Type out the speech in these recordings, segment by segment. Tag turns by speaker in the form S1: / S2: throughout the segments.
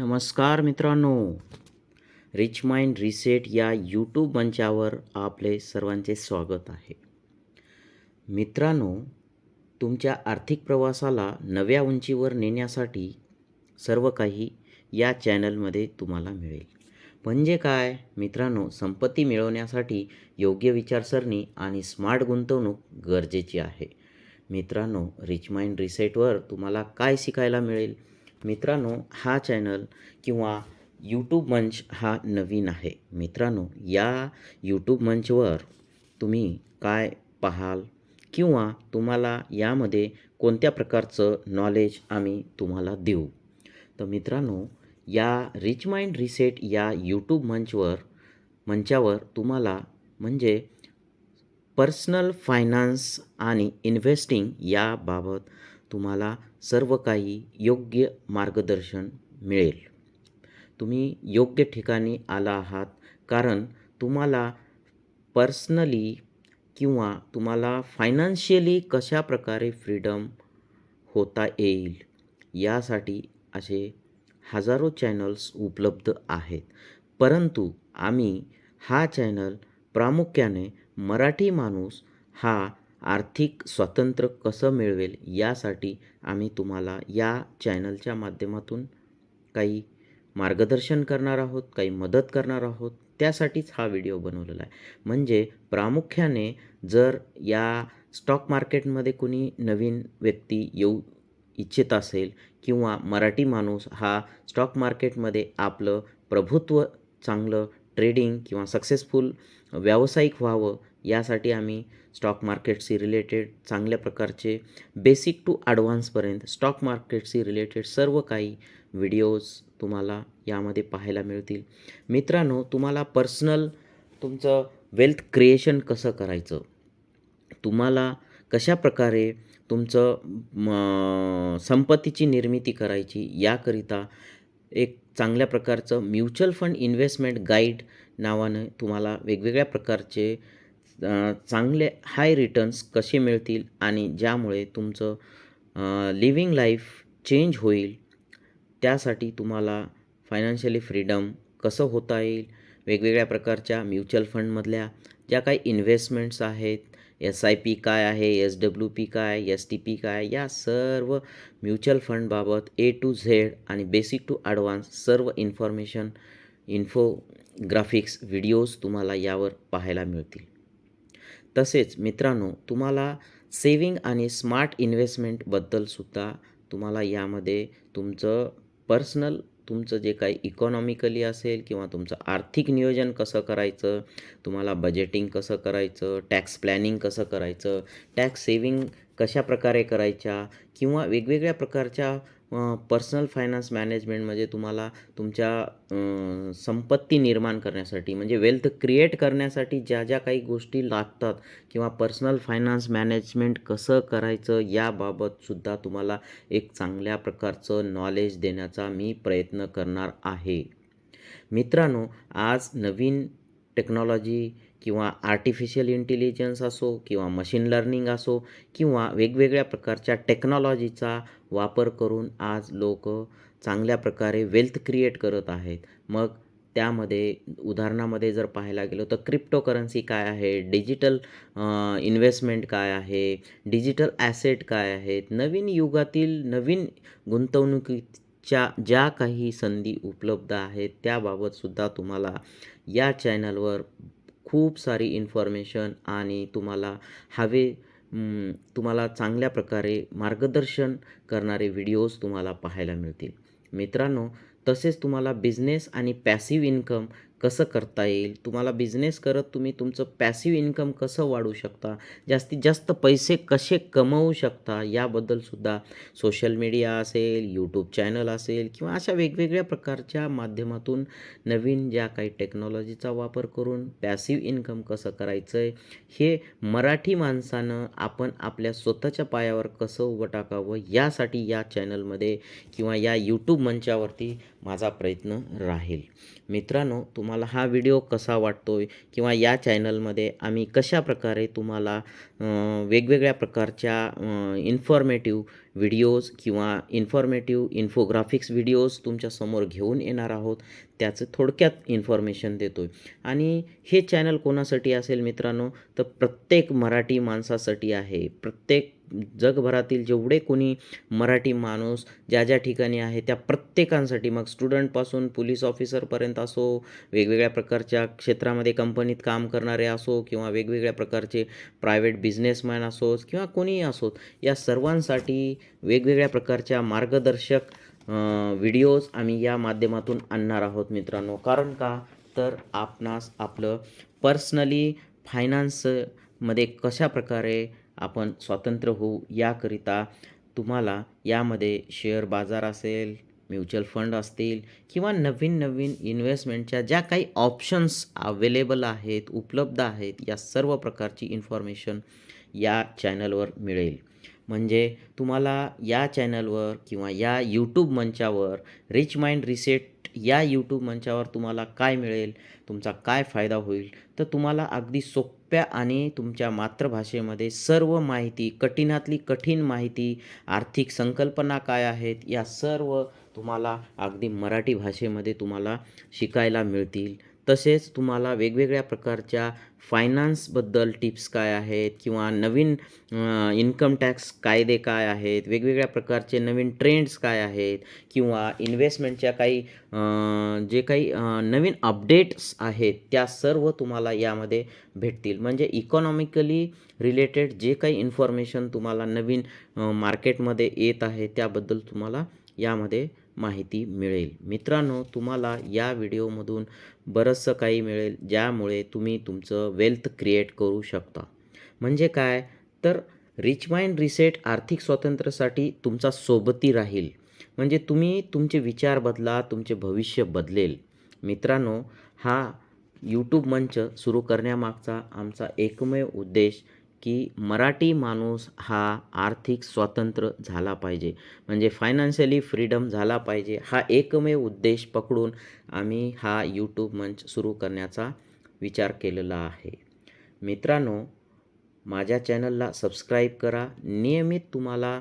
S1: नमस्कार मित्रांनो. Rich mind reset या यूट्यूब मंचावर आपले सर्वांचे स्वागत आहे. मित्रांनो तुमच्या आर्थिक प्रवासाला नव्या उंचीवर नेण्यासाठी सर्व काही या चॅनलमध्ये तुम्हाला मिळेल. म्हणजे काय? मित्रांनो संपत्ती मिळवण्यासाठी योग्य विचारसरणी आणि स्मार्ट गुंतवणूक गरजेची आहे. मित्रांनो रिच माइंड रिसेटवर तुम्हाला काय शिकायला मिळेल? मित्रांनो हा चॅनल किंवा यूट्यूब मंच हा नवीन आहे. मित्रांनो या यूट्यूब मंचवर तुम्ही काय पाहाल किंवा तुम्हाला यामध्ये कोणत्या प्रकारचं नॉलेज आम्ही तुम्हाला देऊ? तर मित्रांनो या रिच माइंड रिसेट या यूट्यूब मंचवर मंचावर तुम्हाला म्हणजे पर्सनल फायनान्स आणि इन्व्हेस्टिंग याबाबत तुम्हाला सर्व काही योग्य मार्गदर्शन मिळेल. तुम्ही योग्य ठिकाणी आला आहात कारण तुम्हाला पर्सनली किंवा तुम्हाला फायनान्शियली कशा प्रकारे फ्रीडम होता येईल यासाठी असे हजारो चॅनल्स उपलब्ध आहेत. परंतु आम्ही हा चॅनल प्रामुख्याने मराठी माणूस हा आर्थिक स्वातंत्र्य कसं मिळवेल यासाठी आम्ही तुम्हाला या चॅनलच्या माध्यमातून काही मार्गदर्शन करणार आहोत काही मदत करणार आहोत. त्यासाठीच हा व्हिडिओ बनवलेला आहे. म्हणजे प्रामुख्याने जर या स्टॉक मार्केटमध्ये कुणी नवीन व्यक्ती येऊ इच्छित असेल किंवा मराठी माणूस हा स्टॉक मार्केटमध्ये आपलं प्रभुत्व चांगलं ट्रेडिंग किंवा सक्सेसफुल व्यावसायिक व्हावं यासाठी आम्ही स्टॉक मार्केटशी रिलेटेड चांगल्या प्रकारचे बेसिक टू ॲडव्हान्सपर्यंत स्टॉक मार्केटशी रिलेटेड सर्व काही व्हिडिओज तुम्हाला यामध्ये पाहायला मिळतील. मित्रांनो तुम्हाला पर्सनल तुमचं वेल्थ क्रिएशन कसं करायचं? तुम्हाला कशा प्रकारे तुमचं म संपत्तीची निर्मिती करायची याकरिता एक चांगल्या प्रकारचं म्युच्युअल फंड इन्व्हेस्टमेंट गाईड नावानं तुम्हाला वेगवेगळ्या प्रकारचे चांगले हाय रिटर्न्स कसे मिळतील आणि ज्यामुळे तुमचं लिव्हिंग लाईफ चेंज होईल त्यासाठी तुम्हाला फायनान्शियली फ्रीडम कसं होता येईल वेगवेगळ्या प्रकारच्या म्युच्युअल फंडमधल्या ज्या काही इन्व्हेस्टमेंट्स आहेत एस आय पी काय आहे एस डब्ल्यू पी काय एस टी पी काय या सर्व म्युच्युअल फंडबाबत ए टू झेड आणि बेसिक टू ॲडव्हान्स सर्व इन्फॉर्मेशन इन्फोग्राफिक्स व्हिडिओज तुम्हाला यावर पाहायला मिळतील. तसेच मित्रांनो तुम्हाला सेविंग आणि स्मार्ट इन्व्हेस्टमेंटबद्दलसुद्धा तुम्हाला यामध्ये तुमचं पर्सनल तुमचं जे काही इकॉनॉमिकली असेल किंवा तुमचं आर्थिक नियोजन कसं करायचं तुम्हाला बजेटिंग कसं करायचं टॅक्स प्लॅनिंग कसं करायचं टॅक्स सेविंग कशा प्रकारे करायच्या किंवा वेगवेगळ्या प्रकारच्या पर्सनल फायनान्स मॅनेजमेंटमध्ये तुम्हाला तुमच्या संपत्ती निर्माण करण्यासाठी म्हणजे वेल्थ क्रिएट करण्यासाठी ज्या ज्या काही गोष्टी लागतात किंवा पर्सनल फायनान्स मॅनेजमेंट कसं करायचं याबाबतसुद्धा तुम्हाला एक चांगल्या प्रकारचं नॉलेज देण्याचा मी प्रयत्न करणार आहे. मित्रांनो आज नवीन टेक्नॉलॉजी किंवा आर्टिफिशियल इंटेलिजन्स असो किंवा मशीन लर्निंग असो किंवा वेगवेगळ्या प्रकारच्या टेक्नॉलॉजीचा वापर करून आज लोक चांगल्या प्रकारे वेल्थ क्रिएट करत आहेत. मग त्यामध्ये उदाहरणामध्ये जर पाहायला गेलो तर क्रिप्टोकरन्सी काय आहे? डिजिटल इन्व्हेस्टमेंट काय आहे? डिजिटल ॲसेट काय आहेत? नवीन युगातील नवीन गुंतवणुकीच्या ज्या काही संधी उपलब्ध आहेत त्याबाबतसुद्धा तुम्हाला या चॅनलवर खूप सारी इन्फॉर्मेशन आणि तुम्हाला हवे तुम्हाला चांगल्या प्रकारे मार्गदर्शन करणारे व्हिडिओज तुम्हाला पाहायला मिळतील. मित्रांनो तसेच तुम्हाला बिझनेस आणि पॅसिव्ह इन्कम कसं करता येईल? तुम्हाला बिझनेस करत तुम्ही तुमचं पॅसिव्ह इन्कम कसं वाढवू शकता? जास्तीत जास्त पैसे कसे कमवू शकता? याबद्दलसुद्धा सोशल मीडिया असेल यूट्यूब चॅनल असेल किंवा अशा वेगवेगळ्या प्रकारच्या माध्यमातून नवीन ज्या काही टेक्नॉलॉजीचा वापर करून पॅसिव्ह इन्कम कसं करायचं आहे हे मराठी माणसानं आपण आपल्या स्वतःच्या पायावर कसं उभं टाकावं यासाठी या चॅनलमध्ये किंवा या यूट्यूब मंचावरती माझा प्रयत्न राहील. मित्रांनो तुम्हाला हा व्हिडिओ कसा वाटतो आहे किंवा या चॅनलमध्ये आम्ही कशा प्रकारे तुम्हाला वेगवेगळ्या प्रकारच्या इन्फॉर्मेटिव्ह व्हिडिओज किंवा इन्फॉर्मेटिव्ह इन्फोग्राफिक्स व्हिडिओज तुमच्यासमोर घेऊन येणार आहोत त्याचं थोडक्यात इन्फॉर्मेशन देतो आहे आणि हे चॅनल कोणासाठी असेल मित्रांनो? तर प्रत्येक मराठी माणसासाठी आहे. प्रत्येक जगभरातील जेवढे कोणी मराठी माणूस ज्या ज्या ठिकाणी आहे त्या प्रत्येकांसाठी मग स्टुडंटपासून पोलीस ऑफिसरपर्यंत असो वेगवेगळ्या प्रकारच्या क्षेत्रामध्ये कंपनीत काम करणारे असो किंवा वेगवेगळ्या प्रकारचे प्रायव्हेट बिझनेसमॅन असोत किंवा कोणीही असोत या सर्वांसाठी वेगवेगळ्या प्रकारच्या मार्गदर्शक व्हिडिओज आम्ही या माध्यमातून आणणार आहोत मित्रांनो. कारण का? तर आपणास आपलं पर्सनली फायनान्स मध्ये कशा प्रकारे आपण स्वतंत्र होऊ याकरिता तुम्हाला यामध्ये शेअर बाजार असेल म्युच्युअल फंड असतील किंवा नवीन नवीन इन्व्हेस्टमेंटच्या ज्या काही ऑप्शन्स अवेलेबल आहेत उपलब्ध आहेत या सर्व प्रकारची इन्फॉर्मेशन या चॅनलवर मिळेल. म्हणजे तुम्हाला या चॅनलवर किंवा या यूट्यूब मंचावर रिच माइंड रिसेट या यूट्यूब मंचावर तुम्हाला काय मिळेल तुमचा काय फायदा होईल तर तुम्हाला अगदी सोप्या आणि तुमच्या मातृभाषेमध्ये सर्व माहिती कठीणातली कठीण माहिती आर्थिक संकल्पना काय आहेत या सर्व तुम्हाला अगदी मराठी भाषेमध्ये तुम्हाला शिकायला मिळतील. तसेच तुम्हाला वेगवेगळ्या प्रकारच्या फायनान्सबद्दल टिप्स काय आहेत किंवा नवीन इन्कम टॅक्स कायदे काय आहेत वेगवेगळ्या प्रकारचे नवीन ट्रेंड्स काय आहेत किंवा इन्व्हेस्टमेंटच्या काही जे काही नवीन अपडेट्स आहेत त्या सर्व तुम्हाला यामध्ये भेटतील. म्हणजे इकॉनॉमिकली रिलेटेड जे काही इन्फॉर्मेशन तुम्हाला नवीन मार्केटमध्ये येत आहे त्याबद्दल तुम्हाला यामध्ये माहिती मिळेल. मित्रांनो तुम्हाला या व्हिडिओमधून बरंचसं काही मिळेल ज्यामुळे तुम्ही तुमचं वेल्थ क्रिएट करू शकता. म्हणजे काय? तर रिच माइंड रिसेट आर्थिक स्वातंत्र्यासाठी तुमचा सोबती राहील. म्हणजे तुम्ही तुमचे विचार बदला तुमचे भविष्य बदलेल. मित्रांनो हा यूट्यूब मंच सुरू करण्यामागचा आमचा एकमेव उद्देश की मराठी माणूस हा आर्थिक स्वातंत्र्य झाला पाहिजे. म्हणजे फायनान्शियली फ्रीडम झाला पाहिजे. हा एकमेव उद्देश पकडून आम्ही हा यूट्यूब मंच सुरू करण्याचा विचार केलेला आहे. मित्रांनो माझ्या चॅनलला सबस्क्राईब करा. नियमित तुम्हाला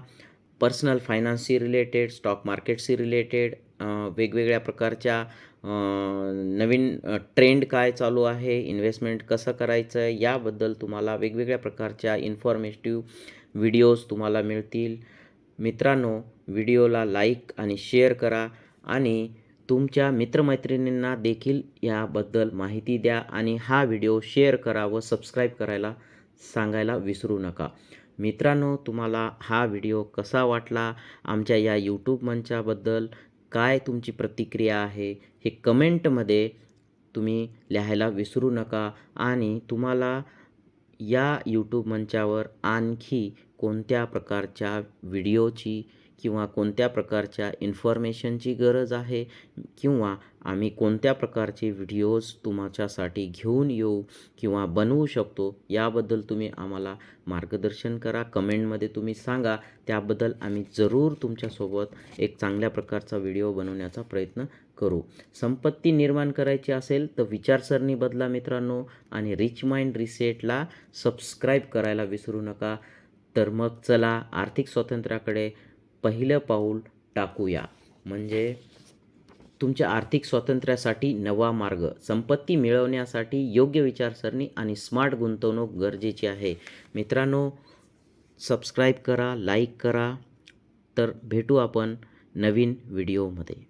S1: पर्सनल फायनान्सशी रिलेटेड स्टॉक मार्केटशी रिलेटेड वेगवेगळ्या प्रकारच्या नवीन ट्रेंड काय चालू आहे इन्व्हेस्टमेंट कसं करायचं आहे याबद्दल तुम्हाला वेगवेगळ्या प्रकारच्या इन्फॉर्मेटिव्ह व्हिडिओज तुम्हाला मिळतील. मित्रांनो व्हिडिओला लाईक आणि शेअर करा आणि तुमच्या मित्रमैत्रिणींना देखील याबद्दल माहिती द्या आणि हा व्हिडिओ शेअर करा व सबस्क्राईब करायला सांगायला विसरू नका. मित्रांनो तुम्हाला हा व्हिडिओ कसा वाटला? आमच्या या यूट्यूब मंचाबद्दल काय तुमची प्रतिक्रिया आहे? हे कमेंटमध्ये तुम्ही लिहायला विसरू नका आणि तुम्हाला या यूट्यूब मंचावर आणखी कोणत्या प्रकारच्या व्हिडिओची किंवा कोणत्या प्रकारच्या इन्फॉर्मेशनची गरज आहे? किंवा आम्ही कोणत्या प्रकारचे व्हिडिओज तुमच्यासाठी घेऊन येऊ किंवा बनवू शकतो? याबद्दल तुम्ही आम्हाला मार्गदर्शन करा. कमेंटमध्ये तुम्ही सांगा. त्याबद्दल आम्ही जरूर तुमच्यासोबत एक चांगल्या प्रकारचा व्हिडिओ बनवण्याचा प्रयत्न करू. संपत्ती निर्माण करायची असेल तर विचारसरणी बदला मित्रांनो. आणि रिच माइंड रिसेटला सबस्क्राईब करायला विसरू नका. तर मग चला आर्थिक स्वातंत्र्याकडे पहिलं पाऊल टाकूया. म्हणजे तुमच्या आर्थिक स्वातंत्र्यासाठी नवा मार्ग संपत्ती मिळवण्यासाठी योग्य विचारसरणी आणि स्मार्ट गुंतवणूक गरजेची आहे. मित्रांनो सबस्क्राईब करा लाईक करा तर भेटू आपण नवीन व्हिडिओमध्ये.